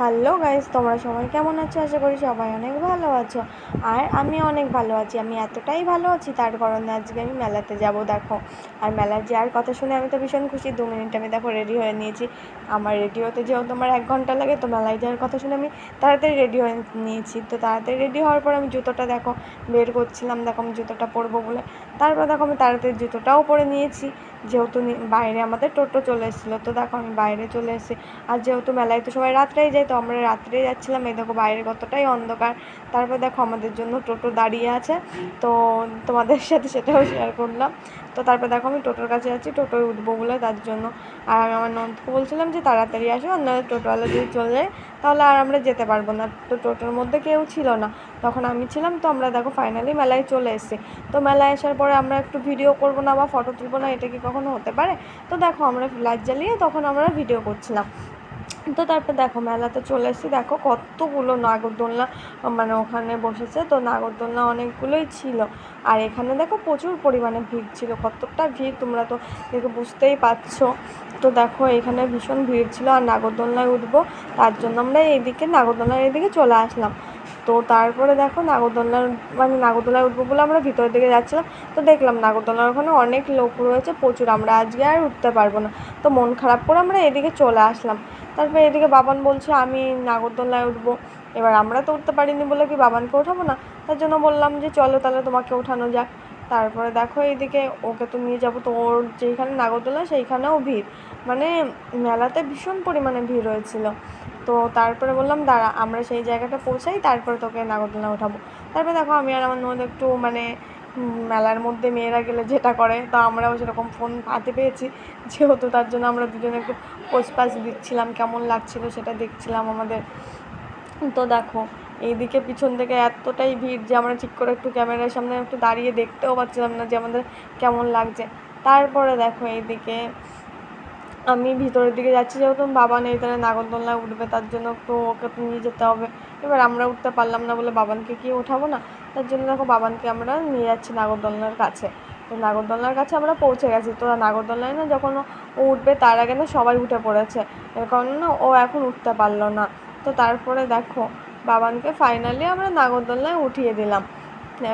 Hello guys তোমরা সবাই কেমন আছো? আশা করি সবাই অনেক ভালো আছো। আর আমি অনেক ভালো আছি। আমি এতটাই ভালো আছি, তার কারণে আজকে আমি মেলাতে যাব, দেখো। আর মেলার যাওয়ার কথা শুনে আমি তো ভীষণ খুশি। দু মিনিট আমি দেখো রেডি হয়ে নিয়েছি। আমার রেডি হতে যেহেতু তোমার এক ঘণ্টা লাগে, তো মেলায় যাওয়ার কথা শুনে আমি তাড়াতাড়ি রেডি হয়ে নিয়েছি। তো তাড়াতাড়ি রেডি হওয়ার পর আমি জুতোটা দেখো, বের করছিলাম। দেখো আমি জুতোটা পরবো বলে তারপর দেখো আমি তাড়াতাড়ি জুতোটাও পরে নিয়েছি। যেহেতু বাইরে আমাদের টোটো চলে এসেছিল, তো দেখো আমি বাইরে চলে এসেছি। আর যেহেতু মেলায় তো সবাই রাত্রেই যায়, তো আমরা রাত্রে যাচ্ছিলাম। এই দেখো বাইরে কতটাই অন্ধকার। তারপর দেখো আমাদের জন্য টোটো দাঁড়িয়ে আছে। তো তোমাদের সাথে সেটাও শেয়ার করলাম। তো তারপর দেখো আমি টোটোর কাছে যাচ্ছি, টোটোয় উঠবো বলে তার জন্য। আর আমি আমার নন্দকে বলছিলাম যে তাড়াতাড়ি আসো নাহলে টোটোওয়ালা যদি চলে যায়, তাহলে আর আমরা যেতে পারব না। তো টোটোর মধ্যে কেউ ছিল না। তখন আমি ছিলাম, তো আমরা দেখো ফাইনালি মেলায় চলে এসেছি। তো মেলায় আসার পরে আমরা একটু ভিডিও করব না বা ফটো তুলবো না, এটা কি কখনো হতে পারে? তো দেখো আমরা লাইট জ্বালিয়ে তখন আমরা ভিডিও করছিলাম। তো তারপর দেখো মেলাতে চলে এসেছি, দেখো কতগুলো নাগরদোলনা মানে ওখানে বসেছে, তো নাগরদোলনা অনেকগুলোই ছিল। আর এখানে দেখো প্রচুর পরিমাণে ভিড় ছিল, কতটা ভিড় তোমরা তো দেখে বুঝতেই পারছ। তো দেখো এখানে ভীষণ ভিড় ছিল, আর নাগরদোলনায় উঠবো, তার জন্য আমরা এইদিকে, নাগরদোলনার এইদিকে চলে আসলাম। তো তারপরে দেখো নাগরদোলনার মানে নাগরদোলায় উঠবো বলে আমরা ভিতরের দিকে যাচ্ছিলাম, তো দেখলাম নাগরদোলনার ওখানে অনেক লোক রয়েছে প্রচুর, আমরা আজকে আর উঠতে পারব না। তো মন খারাপ করে আমরা এদিকে চলে আসলাম। তারপরে এদিকে বাবান বলছে, আমি নাগরদোলায় উঠবো। এবার আমরা তো উঠতে পারিনি বলে কি বাবানকে ওঠাবো না? তার জন্য বললাম যে, চলো তাহলে তোমাকে ওঠানো যাক। তারপরে দেখো এইদিকে ওকে তো নিয়ে যাব, তো ওর যেইখানে নাগরদোলা সেইখানেও ভিড়। মানে মেলাতে ভীষণ পরিমাণে ভিড় হয়েছিল। তো তারপরে বললাম, দাঁড়া, আমরা সেই জায়গাটা পৌঁছাই, তারপরে তোকে নাগরদোলা ওঠাবো তারপরে দেখো, আমি আর আমার মধ্যে একটু মানে মেলার মধ্যে মেয়েরা গেলে যেটা করে, তো আমরাও সেরকম ফোন হাতে পেয়েছি। যেহেতু তার জন্য আমরা দুজনে একটু পোস্টপাস দিচ্ছিলাম, কেমন লাগছিল সেটা দেখছিলাম আমাদের। তো দেখো, এইদিকে পিছন থেকে এতটাই ভিড় যে আমরা ঠিক করে একটু ক্যামেরার সামনে একটু দাঁড়িয়ে দেখতেও পাচ্ছিলাম না যে আমাদের কেমন লাগছে। তারপরে দেখো, এইদিকে আমি ভিতরের দিকে যাচ্ছি, যেহেতু বাবা নেই, তাহলে নাগরদোলনায় উঠবে, তার জন্য তো ওকে তো নিয়ে যেতে হবে। এবার আমরা উঠতে পারলাম না বলে বাবানকে কি ওঠাবো না? তার জন্য দেখো বাবানকে আমরা নিয়ে যাচ্ছি নাগরদোলনার কাছে। তো নাগরদোলনার কাছে আমরা পৌঁছে গেছি। তো নাগরদোলনায় না যখন ও উঠবে, তার আগে না সবাই উঠে পড়েছে। এর কারণে না ও এখন উঠতে পারল না। তো তারপরে দেখো বাবানকে ফাইনালি আমরা নাগরদোলনায় উঠিয়ে দিলাম।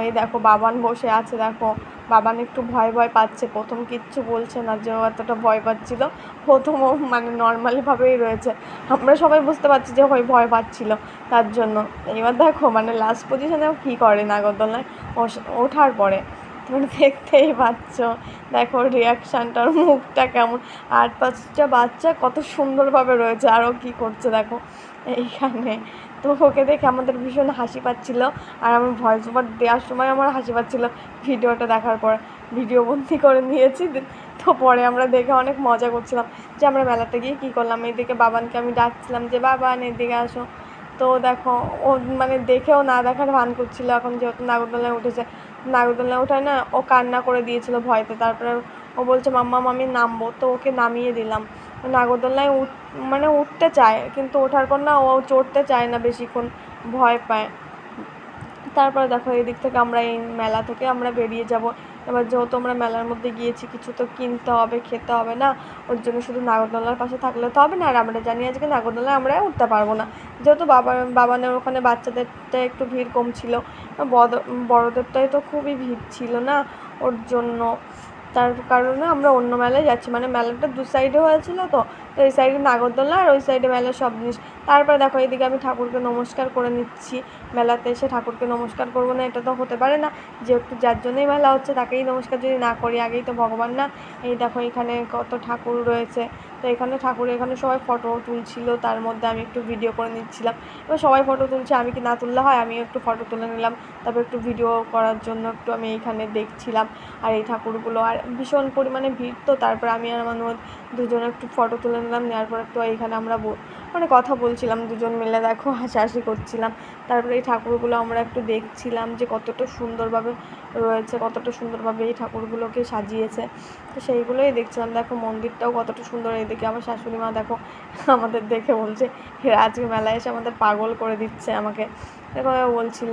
এই দেখো বাবান বসে আছে, দেখো। বাবান একটু ভয় ভয় পাচ্ছে, প্রথম কিচ্ছু বলছে না যে ও এতটা ভয় পাচ্ছিল, প্রথম ও মানে নর্মালিভাবেই রয়েছে। আমরা সবাই বুঝতে পারছি যে ওই ভয় পাচ্ছিল, তার জন্য। এবার দেখো মানে লাস্ট পজিশনেও কী করে নাগরদোলনায় ওঠার পরে। তোমরা দেখতেই পাচ্ছ, দেখো রিয়াকশানটা ওর মুখটা কেমন। আট পাঁচটা বাচ্চা কত সুন্দরভাবে রয়েছে আরও কী করছে দেখো। এইখানে তো ওকে দেখে আমাদের ভীষণ হাসি পাচ্ছিল। আর আমার ভয়েস ওভার দেওয়ার সময় আমার হাসি পাচ্ছিল ভিডিওটা দেখার পর। ভিডিও বন্দি করে নিয়েছি। তো পরে আমরা দেখে অনেক মজা করছিলাম যে আমরা মেলাতে গিয়ে কী করলাম। এইদিকে বাবানকে আমি ডাকছিলাম যে, বাবান, এদিকে আসো। তো দেখো, ও মানে দেখেও না দেখার ভান করছিল। এখন যেহেতু নাগরদোলায় উঠেছে নাগরদোলায় ওঠায় না, ও কান্না করে দিয়েছিল ভয়তে। তারপরে ও বলছে, মাম্মা আমি নামবো। তো ওকে নামিয়ে দিলাম। নাগরদোলনায় উঠ মানে উঠতে চায়, কিন্তু ওঠার পর না ও চড়তে চায় না বেশিক্ষণ, ভয় পায়। তারপরে দেখো এই দিক থেকে আমরা এই মেলা থেকে আমরা বেরিয়ে যাব। এবার যেহেতু আমরা মেলার মধ্যে গিয়েছি, কিছু তো কিনতে হবে, খেতে হবে না, ওর জন্য শুধু নাগরদোলার পাশে থাকলে তো হবে না। আর আমরা জানি আজকে নাগরদোলায় আমরা উঠতে পারব না। যেহেতু বাবা বাবানের ওখানে বাচ্চাদেরটা একটু ভিড় কম ছিল। বড়োদেরটাই তো খুবই ভিড় ছিল না ওর জন্য। তার কারণে আমরা অন্য মেলায় যাচ্ছি। মানে মেলাটা দু সাইডে হয়েছিল তো তো এই সাইডে নাগরদোলা আর ওই সাইডে মেলার সব জিনিস। তারপরে দেখো এইদিকে আমি ঠাকুরকে নমস্কার করে নিচ্ছি। মেলাতে এসে ঠাকুরকে নমস্কার করব না, এটা তো হতে পারে না। যেহেতু যার জন্যই মেলা হচ্ছে, তাকেই নমস্কার যদি না করি, আগেই তো ভগবান না। এই দেখো, এখানে কত ঠাকুর রয়েছে। তো এখানে ঠাকুর, এখানে সবাই ফটো তুলছিল, তার মধ্যে আমি একটু ভিডিও করে নিচ্ছিলাম। এবার সবাই ফটো তুলছে, আমি কি না তুললে হয়? আমি একটু ফটো তুলে নিলাম। তারপর একটু ভিডিও করার জন্য একটু আমি এইখানে দেখছিলাম। আর এই ঠাকুরগুলো, আর ভীষণ পরিমাণে ভিড় তো, তারপর আমি আর আমার দুজনে একটু ফটো তুলে নিলাম। নেওয়ার পর একটু এইখানে আমরা মানে কথা বলছিলাম, দুজন মিলে দেখো হাসাহাসি করছিলাম। তারপরে এই ঠাকুরগুলো আমরা একটু দেখছিলাম যে কতটা সুন্দরভাবে রয়েছে, কতটা সুন্দরভাবে এই ঠাকুরগুলোকে সাজিয়েছে। তো সেইগুলোই দেখছিলাম। দেখো মন্দিরটাও কতটা সুন্দর, এদিকে আমার শাশুড়ি মা দেখো আমাদের দেখে বলছে আজকে মেলায় এসে আমাদের পাগল করে দিচ্ছে আমাকে। দেখো বলছিল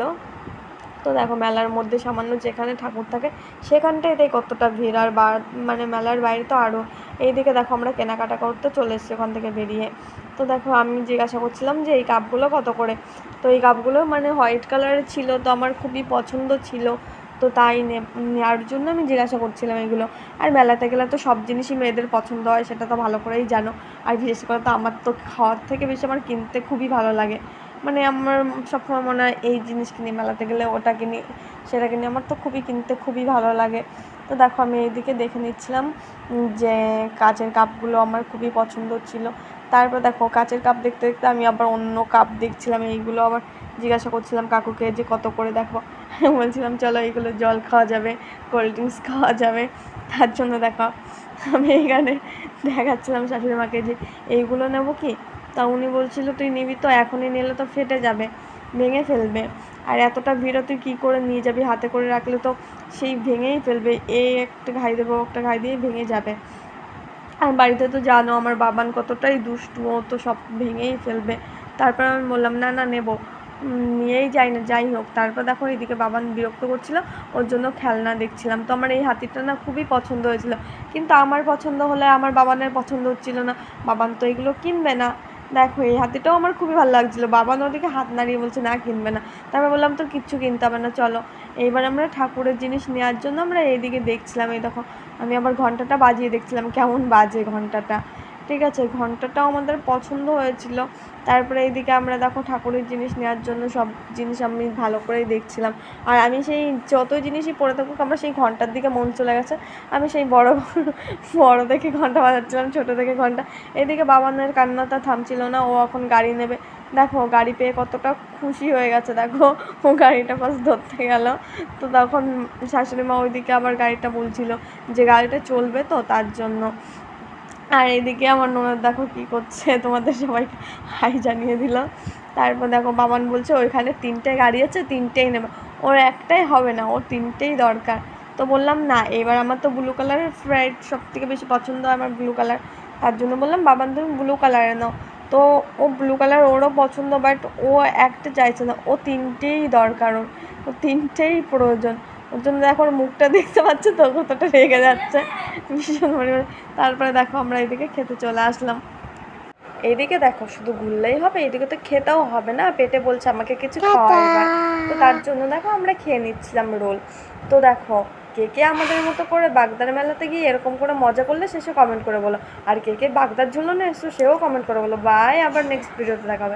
তো দেখো মেলার মধ্যে সামান্য যেখানে ঠাকুর থাকে, সেখানটায় কতটা ভিড়। আর বা মানে মেলার বাইরে তো আরও এইদিকে দেখো আমরা কেনাকাটা করতে চলে এসেছি ওখান থেকে বেরিয়ে। তো দেখো আমি জিজ্ঞাসা করছিলাম যে এই কাপগুলো কত করে? তো এই কাপগুলো মানে হোয়াইট কালারের ছিল, তো আমার খুবই পছন্দ ছিল। তো তাই নেওয়ার জন্য আমি জিজ্ঞাসা করছিলাম এগুলো। আর মেলাতে গেলে তো সব জিনিসই মেয়েদের পছন্দ হয়, সেটা তো ভালো করেই জানো। আর বিশেষ করে তো আমার তো খাওয়ার থেকে বেশি আমার কিনতে খুবই ভালো লাগে। মানে আমার সবসময় মনে হয় এই জিনিস কিনি মেলাতে গেলে ওটা কিনি, সেটা কিনি আমার তো খুবই কিনতে খুবই ভালো লাগে। তো দেখো আমি এইদিকে দেখে নিচ্ছিলাম যে কাচের কাপগুলো আমার খুবই পছন্দ ছিল। তারপর দেখো কাচের কাপ দেখতে দেখতে আমি আবার অন্য কাপ দেখছিলাম, এইগুলো আবার জিজ্ঞাসা করছিলাম কাকুকে যে কত করে দেখো। বলছিলাম, চলো এইগুলো জল খাওয়া যাবে, কোল্ড ড্রিঙ্কস খাওয়া যাবে। তার জন্য দেখো আমি এইখানে দেখাচ্ছিলাম শাশুড়ি মাকে যে এইগুলো নেব কি তা উনি বলছিল, তুই নিবি তো, এখনই নিলে তো ফেটে যাবে, ভেঙে ফেলবে। আর এতটা ভিড়ও তুই কী করে নিয়ে যাবি, হাতে করে রাখলে তো সেই ভেঙেই ফেলবে, এ একটা ঘাই দেবো একটা ঘাই দিয়ে ভেঙে যাবে। আর বাড়িতে তো জানো, আমার বাবান কতটাই দুষ্টু, ও তো সব ভেঙেই ফেলবে। তারপর আমি বললাম, না না, নেব। নিয়েই যাই না, যাই হোক। তারপর দেখো, এদিকে বাবান বিরক্ত করছিল, ওর জন্য খেলনা দেখছিলাম। তো আমার এই হাতিটা না খুবই পছন্দ হয়েছিল। কিন্তু আমার পছন্দ হলে আমার বাবানের পছন্দ হচ্ছিল না। বাবান তো এগুলো কিনবে না। দেখো, এই হাতিটাও আমার খুবই ভালো লাগছিল। বাবা ওদিকে হাত নাড়িয়ে বলছে, না, কিনবে না। তারপর বললাম তো কিচ্ছু কিনতে হবে না, চলো। এইবার আমরা ঠাকুরের জিনিস নেওয়ার জন্য আমরা এইদিকে দেখছিলাম, এই দেখো, আমি আবার ঘন্টাটা বাজিয়ে দেখছিলাম, কেমন বাজে ঘন্টাটা। ঠিক আছে, ঘন্টাটাও আমাদের পছন্দ হয়েছিল। তারপরে এইদিকে আমরা দেখো ঠাকুরের জিনিস নেওয়ার জন্য সব জিনিস আমি ভালো করেই দেখছিলাম। আর আমি সেই যত জিনিসই পরে থাকুক, আমরা সেই ঘণ্টার দিকে মন চলে গেছে। আমি সেই বড় বড় দেখে ঘণ্টা বাজাচ্ছিলাম, ছোটো দেখে ঘণ্টা। এদিকে বাবানের কান্নাটা থামছিল না, ও এখন গাড়ি নেবে। দেখো গাড়ি পেয়ে কতটা খুশি হয়ে গেছে, দেখো। ও গাড়িটা ফার্স্ট ধরতে গেল। তো তখন শাশুড়ি মা ওইদিকে আবার গাড়িটা বলছিল যে, গাড়িটা চলবে তো তার জন্য। আর এদিকে আমার ননদ দেখো কী করছে, তোমাদের সবাইকে হাই জানিয়ে দিল। তারপর দেখো বাবান বলছে, ওইখানে তিনটে গাড়ি আছে, তিনটেই নেবে। ওর একটাই হবে না, ওর তিনটেই দরকার। তো বললাম, না, এবার আমার তো ব্লু কালারের ফ্রাইড সব থেকে বেশি পছন্দ হয় আমার ব্লু কালার তার জন্য বললাম, বাবান, তুমি ব্লু কালারে নাও। তো ও ব্লু কালার ওরও পছন্দ বাট ও একটা চাইছে না, ও তিনটেই দরকার ওর। ও তিনটেই প্রয়োজন। ওর জন্য দেখো ওর মুখটা দেখতে পাচ্ছে তো, কতটা রেগে যাচ্ছে। ভীষণ পরিমাণে। তারপরে দেখো আমরা এদিকে খেতে চলে আসলাম। এইদিকে দেখো শুধু ঘুরলেই হবে এদিকে তো খেতেও হবে না। পেটে বলছে আমাকে কিছু তো তার জন্য দেখো আমরা খেয়ে নিচ্ছিলাম রোল। তো দেখো কে কে আমাদের মতো করে বাগদার মেলাতে গিয়ে এরকম করে মজা করলে শেষে কমেন্ট করে বলো। আর কে কে বাগদার ঝুলনে এসো সেও কমেন্ট করে বলো। বাই আবার নেক্সট ভিডিওতে দেখাবে